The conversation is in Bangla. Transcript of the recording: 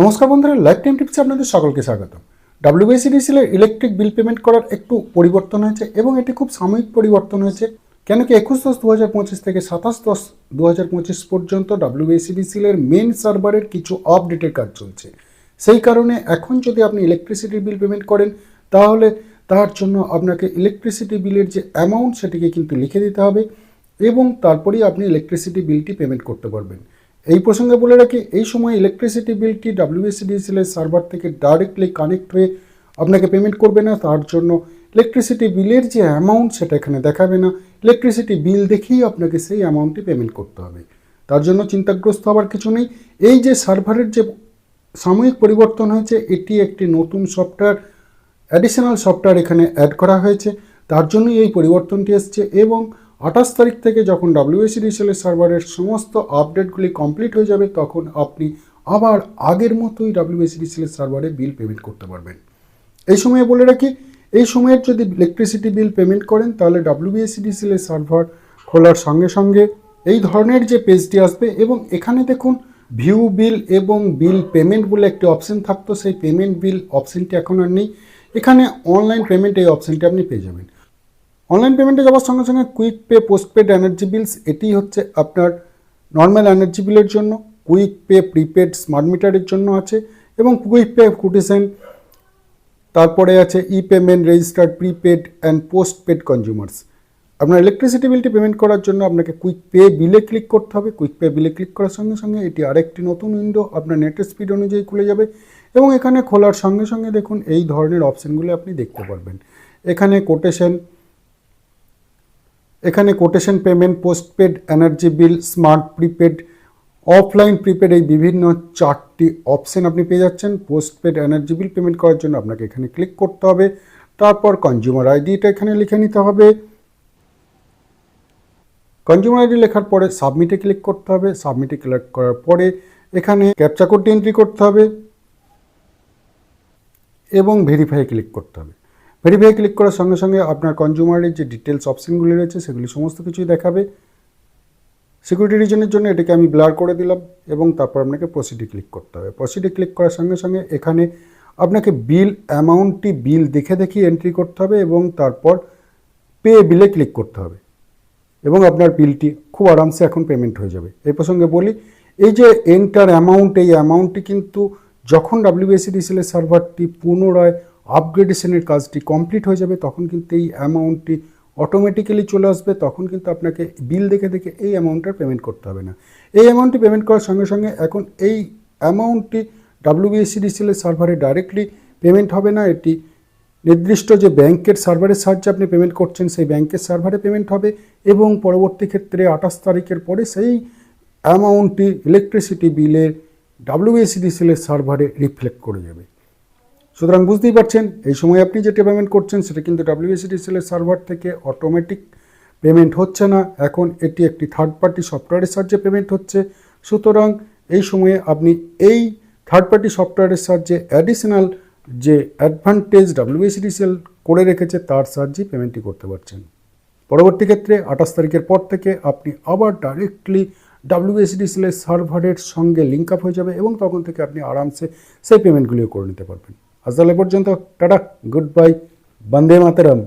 নমস্কার বন্ধুরা লাইফ টাইম টিপসে আপনাদের সকলকে স্বাগত ডাব্লিউবিসিডিসিএল ইলেকট্রিক বিল পেমেন্ট করার একটু পরিবর্তন হয়েছে এবং এটি খুব সাময়িক পরিবর্তন হয়েছে। কেন কি একুশ দশ দু হাজার পঁচিশ থেকে সাতাশ দশ দু হাজার পঁচিশ পর্যন্ত মেন সার্ভারের কিছু আপডেটের কাজ চলছে। সেই কারণে এখন যদি আপনি ইলেকট্রিসিটি বিল পেমেন্ট করেন, তাহলে তার জন্য আপনাকে ইলেকট্রিসিটি বিলের যে অ্যামাউন্ট সেটিকে কিন্তু লিখে দিতে হবে এবং তারপরেই আপনি ইলেকট্রিসিটি বিলটি পেমেন্ট করতে পারবেন। এই প্রসঙ্গে বলে রাখি, এই সময় ইলেকট্রিসিটি বিলটি ডাব্লিউএসিডিসিএল এর সার্ভার থেকে ডাইরেক্টলি কানেক্ট হয়ে আপনাকে পেমেন্ট করবে না, তার জন্য ইলেকট্রিসিটি বিলের যে অ্যামাউন্ট সেটা এখানে দেখাবে না। ইলেকট্রিসিটি বিল দেখেই আপনাকে সেই অ্যামাউন্টটি পেমেন্ট করতে হবে। তার জন্য চিন্তাগ্রস্ত হওয়ার কিছু নেই। এই যে সার্ভারের যে সাময়িক পরিবর্তন হয়েছে, এটি একটি নতুন সফটওয়্যার অ্যাডিশনাল সফটওয়্যার এখানে অ্যাড করা হয়েছে। তার জন্যই এই পরিবর্তনটি এসছে এবং আঠাশ তারিখ থেকে যখন ডাব্লিউএসিডিসিএল এর সার্ভারের সমস্ত আপডেটগুলি কমপ্লিট হয়ে যাবে, তখন আপনি আবার আগের মতোই ডাব্লিউএসিডিসিএল এর সার্ভারে বিল পেমেন্ট করতে পারবেন। এই সময়ে বলে রাখি, এই সময়ের যদি ইলেকট্রিসিটি বিল পেমেন্ট করেন, তাহলে ডাব্লিউবিএসিডিসিএল এর সার্ভার খোলার সঙ্গে সঙ্গে এই ধরনের যে পেজটি আসবে এবং এখানে দেখুন ভিউ বিল এবং বিল পেমেন্ট বলে একটি অপশন থাকতো, সেই পেমেন্ট বিল অপশনটি এখন আর নেই। এখানে অনলাইন পেমেন্ট এই অপশনটি আপনি পেয়ে যাবেন। অনলাইন পেমেন্টে যাওয়ার সঙ্গে সঙ্গে quick pay postpaid energy bills এটি হচ্ছে আপনার নর্মাল এনার্জি বিলের জন্য। কুইক পে প্রিপেড স্মার্ট মিটারের জন্য আছে এবং কুইক পে কুটিসেন তারপরে আছে e payment registered prepaid and postpaid consumers আপনার ইলেকট্রিসিটি বিলটি পেমেন্ট করার জন্য আপনাকে কুইক পে বিলে ক্লিক করতে হবে। কুইক পে বিলে ক্লিক করার সঙ্গে সঙ্গে এটি আরেকটি নতুন উইন্ডো আপনার নেটের স্পিড অনুযায়ী খুলে যাবে এবং এখানে খোলার সঙ্গে সঙ্গে দেখুন এই ধরনের অপশানগুলি আপনি দেখতে পারবেন। এখানে কোটেশন এখানে quotation payment postpaid energy bill smart prepaid offline prepaid এই বিভিন্ন চারটি অপশন আপনি পেয়ে যাচ্ছেন। পোস্টপেড এনার্জি বিল পেমেন্ট করার জন্য আপনাকে এখানে ক্লিক করতে হবে। তারপর কনজিউমার আইডিটা এখানে লিখে নিতে হবে। কনজিউমার আইডি লেখার পরে সাবমিটে ক্লিক করতে হবে। সাবমিটে ক্লিক করার পরে এখানে ক্যাপচা কোডটি এন্ট্রি করতে হবে এবং ভেরিফাই ক্লিক করতে হবে। ভেরিফাই ক্লিক করার সঙ্গে সঙ্গে আপনার কনজিউমারের যে ডিটেলস অপশনগুলি রয়েছে, সেগুলি সমস্ত কিছুই দেখাবে। সিকিউরিটি রিজনের জন্য এটাকে আমি ব্লার করে দিলাম এবং তারপর আপনাকে প্রসিডে ক্লিক করতে হবে। প্রসিডে ক্লিক করার সঙ্গে সঙ্গে এখানে আপনাকে বিল অ্যামাউন্টটি বিল দেখে দেখে এন্ট্রি করতে হবে এবং তারপর পে বিলে ক্লিক করতে হবে। এবং আপনার বিলটি খুব আরামসে এখন পেমেন্ট হয়ে যাবে। এই প্রসঙ্গে বলি, এই যে এন্টার অ্যামাউন্ট এই অ্যামাউন্টটি কিন্তু যখন ডাব্লিউবিএসিডিসিএল এর সার্ভারটি পুনরায় আপগ্রেডেশনের কাজটি কমপ্লিট হয়ে যাবে, তখন কিন্তু এই অ্যামাউন্টটি অটোমেটিক্যালি চলে আসবে, তখন কিন্তু আপনাকে বিল দেখে দেখে এই অ্যামাউন্টটার পেমেন্ট করতে হবে না। এই অ্যামাউন্টটি পেমেন্ট করার সঙ্গে সঙ্গে এখন এই অ্যামাউন্টটি ডাব্লিউবিএসিডিসিএল এর সার্ভারে ডাইরেক্টলি পেমেন্ট হবে না, এটি নির্দিষ্ট যে ব্যাংকের সার্ভারের সাহায্যে আপনি পেমেন্ট করছেন, সেই ব্যাংকের সার্ভারে পেমেন্ট হবে এবং পরবর্তী ক্ষেত্রে আঠাশ তারিখের পরে সেই অ্যামাউন্টটি ইলেকট্রিসিটি বিলের ডাব্লিউএসিডিসিএল এর সার্ভারে রিফ্লেক্ট করে যাবে। সুতরাং বুঝতেই পারছেন, এই সময় আপনি যেটা পেমেন্ট করছেন, সেটা কিন্তু ডাব্লিউএসিডিসিএল এর সার্ভার থেকে অটোমেটিক পেমেন্ট হচ্ছে না। এখন এটি একটি থার্ড পার্টি সফটওয়্যারের সাহায্যে পেমেন্ট হচ্ছে। সুতরাং এই সময়ে আপনি এই থার্ড পার্টি সফটওয়্যারের সাহায্যে অ্যাডিশনাল যে অ্যাডভান্টেজ ডাব্লিউএসিডিসিএল করে রেখেছে, তার সাহায্যে পেমেন্টটি করতে পারছেন। পরবর্তী ক্ষেত্রে আঠাশ তারিখের পর থেকে আপনি আবার ডাইরেক্টলি ডাব্লিউএসডিসিএল এর সার্ভারের সঙ্গে লিঙ্ক আপ হয়ে যাবে এবং তখন থেকে আপনি আরামসে সেই পেমেন্টগুলিও করে নিতে পারবেন। আজ তাহলে পর্যন্ত ta ta goodbye Vande Mataram.